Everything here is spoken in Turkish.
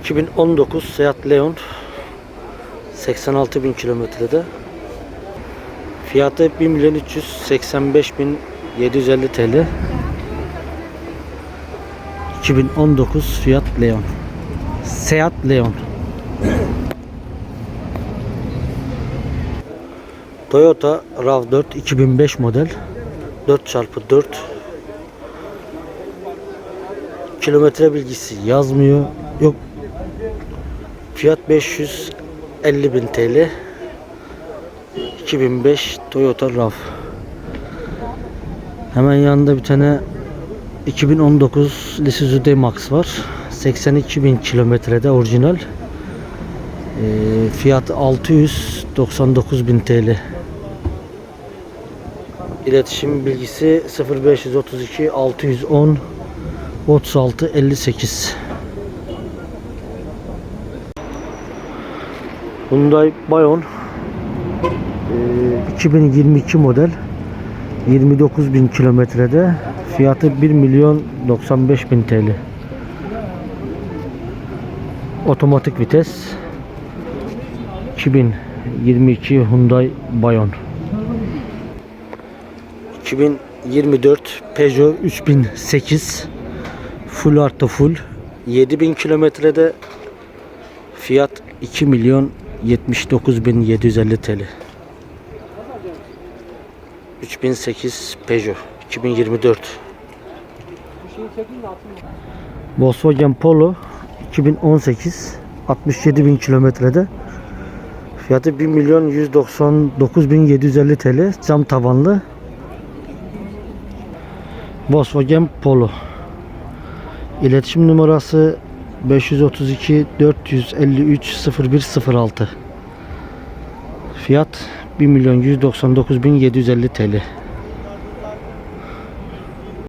2019 Seat Leon 86 bin kilometrede. Fiyatı 1 milyon 385 bin 750 TL 2019 Fiat Leon. Seat Leon. Toyota RAV4 2005 model. 4x4 kilometre bilgisi yazmıyor. Yok. Fiyat 550 bin TL 2005 Toyota RAV. Hemen yanında bir tane 2019 Isuzu D-Max var. 82 bin kilometrede orijinal. Ee, fiyatı 699 bin TL İletişim bilgisi 0532 610 36 58 Hyundai Bayon ee, 2022 model 29 bin kilometrede fiyatı 1 milyon 95 bin TL. Otomatik vites 2022 Hyundai Bayon. 2024 Peugeot 3008 full artı full. 7000 kilometrede fiyat 2 milyon 79 bin 750 TL 3008 Peugeot 2024 Volkswagen Polo 2018 67 bin kilometrede. Fiyatı 1 milyon 199 bin 750 TL cam tavanlı. Volkswagen Polo İletişim numarası 532 453 0106 Fiyat 1 milyon 199 bin 750 TL